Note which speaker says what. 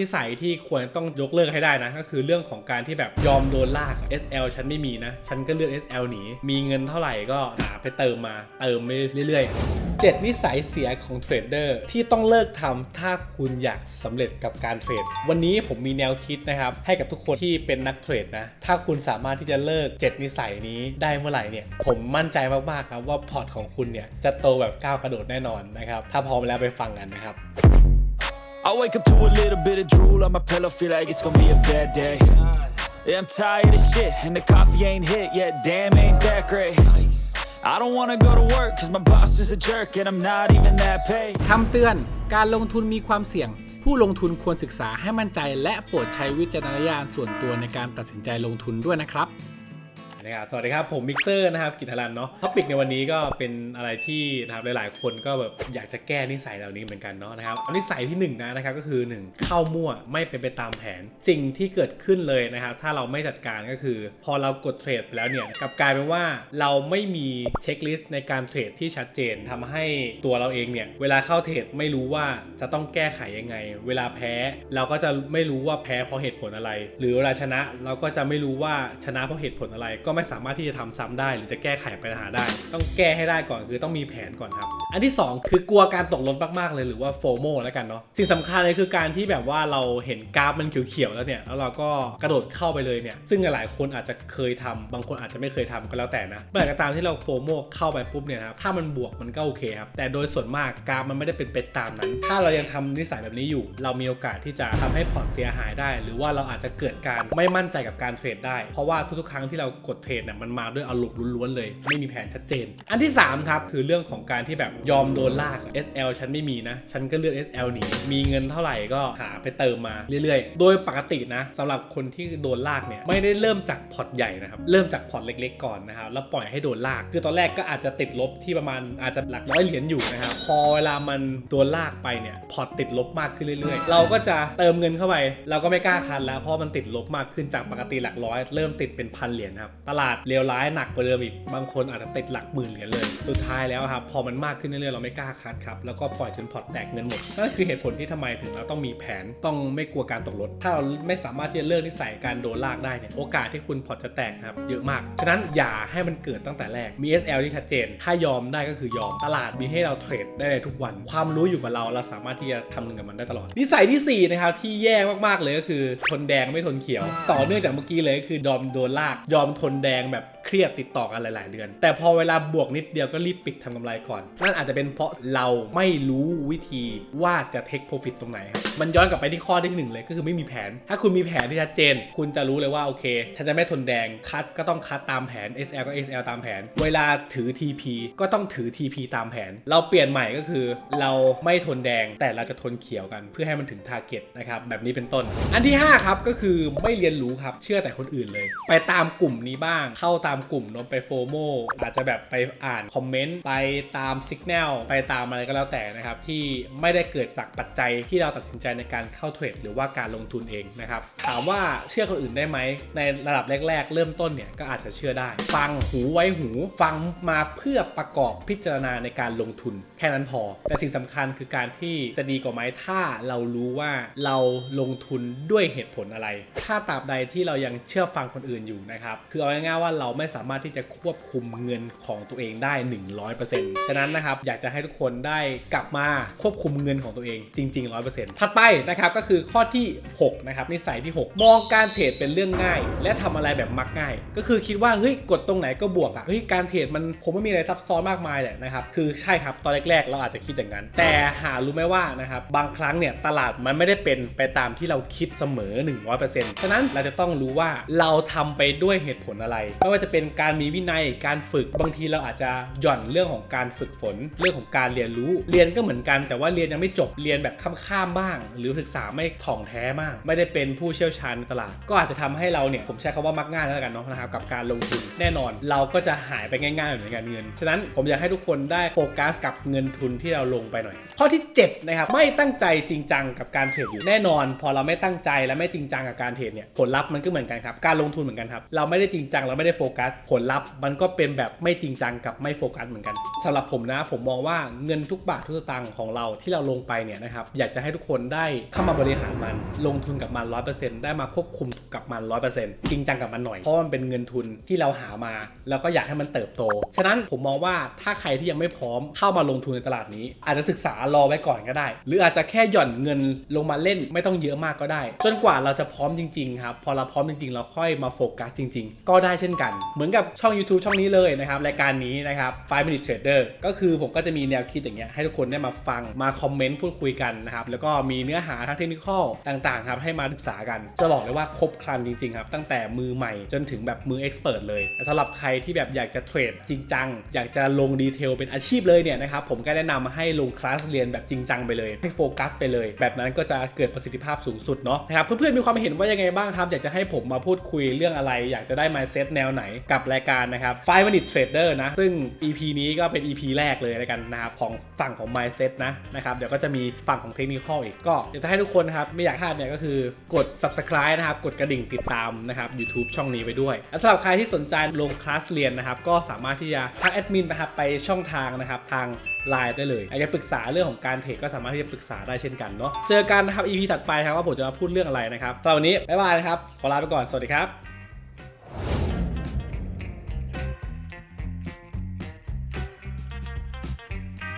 Speaker 1: นิสัยที่ควรต้องยกเลิกให้ได้นะ ก็คือเรื่องของการที่แบบยอมโดนลาก SL ฉันไม่มีนะ ฉันก็เลือก SL หนี มีเงินเท่าไหร่ก็หาไปเติมมา เติมไปเรื่อยๆเจ็ดนิสัยเสียของเทรดเดอร์ที่ต้องเลิกทำถ้าคุณอยากสำเร็จกับการเทรด วันนี้ผมมีแนวคิดนะครับ ให้กับทุกคนที่เป็นนักเทรดนะ ถ้าคุณสามารถที่จะเลิก 7 นิสัยนี้ได้เมื่อไหร่เนี่ย ผมมั่นใจมากๆครับว่าพอร์ตของคุณเนี่ยจะโตแบบก้าวกระโดดแน่นอนนะครับ ถ้าพร้อมแล้วไปฟังกันนะครับ
Speaker 2: I wake up to a little bit of drool on my pillow, feel like it's gonna be a bad day. Yeah, I'm tired of shit, and the coffee ain't hit yet, damn, ain't that great. I don't wanna go to work, cause my boss is a jerk, and I'm not even that paid.
Speaker 3: คำเตือน การลงทุนมีความเสี่ยง ผู้ลงทุนควรศึกษาให้มั่นใจ และโปรดใช้วิจารณญาณส่วนตัวในการตัดสินใจลงทุนด้วยนะครับ
Speaker 1: นะครับสวัสดีครับผมมิกเซอร์นะครับกิตรันเนาะท็อปิกในวันนี้ก็เป็นอะไรที่นะครับหลาย ๆ คนก็แบบอยากจะแก้นิสัยเหล่านี้เหมือนกันเนาะนะครับนิสัยที่หนึ่งนะนะครับก็คือหนึ่งเข้ามั่วไม่เป็นไปตามแผน สิ่งที่เกิดขึ้นเลยนะครับถ้าเราไม่จัดการก็คือ พอเรากดเทรดไปแล้วเนี่ยกลับกลายเป็นว่าเราไม่มีเช็คลิสต์ในการเทรดที่ชัดเจนทำให้ตัวเราเองเนี่ยเวลาเข้าเทรดไม่รู้ว่าจะต้องแก้ไขยังไง เวลาแพ้เราก็จะไม่รู้ว่าแพ้เพราะเหตุผลอะไร หรือเวลาชนะเราก็จะไม่รู้ว่าชนะเพราะเหตุผลอะไรก็ไม่สามารถที่จะทำซ้ำได้ หรือจะแก้ไขปัญหาได้ ต้องแก้ให้ได้ก่อนคือต้องมีแผนก่อนครับ อันที่ 2 คือกลัวการตกรถมากๆเลยหรือว่าโฟโมแล้วกันเนาะสิ่งสำคัญเลยคือการที่แบบว่าเราเห็นกราฟมันเขียวๆแล้วเนี่ย แล้วเราก็กระโดดเข้าไปเลยเนี่ย ซึ่งหลายคนอาจจะเคยทำบางคนอาจจะไม่เคยทำก็แล้วแต่นะเมื่อไหร่ก็ตามที่เราโฟโมเข้าไปปุ๊บเนี่ยครับถ้ามันบวกมันก็โอเคครับแต่โดยส่วนมากกราฟมันไม่ได้เป็นไปตามนั้น ถ้าเรายังทำนิสัยแบบนี้อยู่ เรามีโอกาสที่จะทำให้พอร์ตเสียหายได้ หรือว่าเราอาจจะเกิดการไม่มั่นใจกับการเทรดได้ เพราะว่าทุกๆ ครั้งที่เรากดเทรดเนี่ยมันมาด้วยอารมณ์ล้วนๆเลย ไม่มีแผนชัดเจน อันที่ 3 ครับ คือเรื่องของการที่แบบยอมโดนลาก SL ฉันไม่มีนะ ฉันก็เลือก SL หนีมีเงินเท่าไหร่ก็หาไปเติมมาเรื่อยๆ โดยปกตินะสำหรับคนที่โดนลากเนี่ยไม่ได้เริ่มจากพอร์ตใหญ่นะครับเริ่มจากพอร์ตเล็กๆก่อนนะครับแล้วปล่อยให้โดนลาก คือตอนแรกก็อาจจะติดลบที่ประมาณอาจจะหลักร้อยเหรียญอยู่นะครับพอเวลามันโดนลากไปเนี่ยพอร์ตติดลบมากขึ้นเรื่อยๆ เราก็จะเติมเงินเข้าไป เราก็ไม่กล้าคันแล้วเพราะมันติดลบมากขึ้นจากปกติหลักร้อยเริ่มติดเป็นพันเหรียญครับตลาดเลวร้ายหนักกว่าเดิมอีก บางคนอาจจะติดหลักหมื่นเหรียญเลย สุดท้ายแล้วครับพอมันมากขึ้นเรื่อยๆเราไม่กล้าคัดครับแล้วก็ปล่อยจนพอร์ตแตกเงินหมดนั่นคือเหตุผลที่ทำไมถึงเราต้องมีแผนต้องไม่กลัวการตกรถ ถ้าเราไม่สามารถที่จะเลิกนิสัยการโดนลากได้เนี่ยโอกาสที่คุณพอร์ตจะแตกครับเยอะมากฉะนั้นอย่าให้มันเกิดตั้งแต่แรกมี SL ที่ชัดเจน ถ้ายอมได้ก็คือยอมตลาดมีให้เราเทรดได้ทุกวัน ความรู้อยู่กับเราเราสามารถที่จะทำเงินกับมันได้ตลอด นิสัยที่สี่นะครับที่แย่มากๆเลยก็คือทนแดงไม่ทนเขียว ต่อเนื่องจากเมื่อกี้เลยก็คือยอมโดนลากยอมทนแดงแบบเครียดติดต่อกันหลาย ๆ เดือน แต่พอเวลาบวกนิดเดียวก็รีบปิดทำกำไรก่อนนั่นอาจจะเป็นเพราะเราไม่รู้วิธีว่าจะเทคโปรฟิตตรงไหนครับมันย้อนกลับไปที่ข้อที่หนึ่งเลยก็คือไม่มีแผน ถ้าคุณมีแผนที่ชัดเจน คุณจะรู้เลยว่าโอเคฉันจะไม่ทนแดงคัดก็ต้องคัดตามแผน SL ก็ SL ตามแผน เวลาถือ TP ก็ต้องถือ TP ตามแผน เราเปลี่ยนใหม่ก็คือ เราไม่ทนแดงแต่เราจะทนเขียวกันเพื่อให้มันถึง t a r g e t นะครับแบบนี้เป็นต้น อันที่ 5 ครับก็คือไม่เรียนรู้ครับเชื่อแต่คนอื่นเลย ไปตามกลุ่มนี้บ้างเข้าตามกลุ่มเนอะไปโฟโมอาจจะแบบไปอ่านคอมเมนต์ไปตามสัญญาณไปตามอะไรก็แล้วแต่นะครับ ที่ไม่ได้เกิดจากปัจจัยที่เราตัดสินใจในการเข้าเทรดหรือว่าการลงทุนเองนะครับ ถามว่าเชื่อคนอื่นได้ไหม ในระดับแรก ๆ เริ่มต้นเนี่ยก็อาจจะเชื่อได้ ฟังหูไว้หูฟังมาเพื่อประกอบพิจารณาในการลงทุน แค่นั้นพอ แต่สิ่งสำคัญคือการที่จะดีกว่าไหมถ้าเรารู้ว่าเราลงทุนด้วยเหตุผลอะไร ถ้าตราบใดที่เรายังเชื่อฟังคนอื่นอยู่นะครับคือเอาง่ายๆว่าเราไม่สามารถที่จะควบคุมเงินของตัวเองได้ 100%ฉะนั้นนะครับอยากจะให้ทุกคนได้กลับมาควบคุมเงินของตัวเองจริง ๆ 100%ถัดไปนะครับก็คือข้อที่6นะครับนิสัยที่ 6 มองการเทรดเป็นเรื่องง่าย และทำอะไรแบบมักง่าย ก็คือคิดว่าเฮ้ยกดตรงไหนก็บวกอะเฮ้ยการเทรดมันผมไม่มีอะไรซับซ้อนมากมายแหละนะครับคือใช่ครับตอนแรกๆ เราอาจจะคิดอย่างนั้น แต่หารู้ไหมว่านะครับบางครั้งเนี่ยตลาดมันไม่ได้เป็นไปตามที่เราคิดเสมอ 100%ฉะนั้นเราจะต้องรู้ว่าเราทำไปด้วยเหตุผลอะไร ไม่ว่าจะเป็นการมีวินัยการฝึกบางทีเราอาจจะหย่อนเรื่องของการฝึกฝน เรื่องของการเรียนรู้ เรียนก็เหมือนกัน แต่ว่าเรียนยังไม่จบเรียนแบบข้ามๆบ้าง หรือศึกษาไม่ถ่องแท้มาก ไม่ได้เป็นผู้เชี่ยวชาญในตลาด ก็อาจจะทำให้เราเนี่ยผมใช้คำว่ามักง่ายแล้วกันเนาะนะครับกับการลงทุนแน่นอน เราก็จะหายไปง่ายๆเหมือนกันเงิน ฉะนั้นผมอยากให้ทุกคนได้โฟกัสกับเงินทุนที่เราลงไปหน่อย ข้อที่7นะครับไม่ตั้งใจจริงจังกับการเทรดอยู่แน่นอน พอเราไม่ตั้งใจและไม่จริงจังกับการเทรดเนี่ยผลลัพธ์มันก็เหมือนกันครับการลงทุนเหมือนกันครับเราไม่ได้จริงจังเราไม่ได้โฟกัส ผลลัพธ์มันก็เป็นแบบไม่จริงจังกับไม่โฟกัสเหมือนกัน สำหรับผมนะผมมองว่าเงินทุกบาททุกสตางค์ของเราที่เราลงไปเนี่ยนะครับอยากจะให้ทุกคนได้เข้ามาบริหารมัน ลงทุนกับมัน 100%ได้มาควบคุมกับมัน 100%จริงจังกับมันหน่อย เพราะมันเป็นเงินทุนที่เราหามา แล้วก็อยากให้มันเติบโต ฉะนั้นผมมองว่าถ้าใครที่ยังไม่พร้อมเข้ามาลงทุนในตลาดนี้ อาจจะศึกษารอไว้ก่อนก็ได้ หรืออาจจะแค่หย่อนเงินลงมาเล่นไม่ต้องเยอะมากก็ได้ จนกว่าเราจะพร้อมจริงๆครับพอเราพร้อมจริงๆ เราค่อยมาโฟกัสจริง ๆ ก็ได้เช่นกัน เหมือนกับช่อง YouTube ช่องนี้เลยนะครับรายการนี้นะครับ5 minute trader ก็คือผมก็จะมีแนวคิดอย่างเงี้ยให้ทุกคนได้มาฟังมาคอมเมนต์พูดคุยกันนะครับแล้วก็มีเนื้อหาทางเทคนิคต่างๆครับให้มาศึกษากัน จะบอกเลยว่าครบครันจริงๆครับตั้งแต่มือใหม่จนถึงแบบมือเอ็กซ์เพรสเลยสำหรับใครที่แบบอยากจะเทรดจริงจังอยากจะลงดีเทลเป็นอาชีพเลยเนี่ยนะครับผมก็แนะนำให้ลงคลาสเรียนแบบจริงจังไปเลย ให้โฟกัสไปเลย แบบนั้นก็จะเกิดประสิทธิภาพสูงสุดเนาะนะครับเพื่อนๆมีความเห็นว่ายังไงบ้างครับ อยากจะให้ผมมาพูดคุยเรื่องอะไร อยากจะได้ mindset แนวไหนกับรายการนะครับ5 minute trader นะซึ่ง EP นี้ก็เป็น EP แรกเลยแล้วกันนะครับของฝั่งของ mindset นะนะครับเดี๋ยวก็จะมีฝั่งของเทคนิคอีกก็อยากจะให้ทุกคนนะครับไม่อยากพลาดเนี่ยก็คือกด subscribe นะครับกดกระดิ่งติดตามนะครับ YouTube ช่องนี้ไปด้วยและสำหรับใครที่สนใจลงคลาสเรียนนะครับก็สามารถที่จะทักแอดมินนะครับไปช่องทางนะครับทาง Line ได้เลยอยากจะปรึกษาเรื่องของการเทรดก็สามารถที่จะปรึกษาได้เช่นกันเนาะเจอกันนะครับ EP ถัดไปครับว่าผมจะมาพูดเรื่องอะไรนะครับสำหรับวันนี้บ๊ายบายนะครับขอลาไปก่อนสวัสดีครับ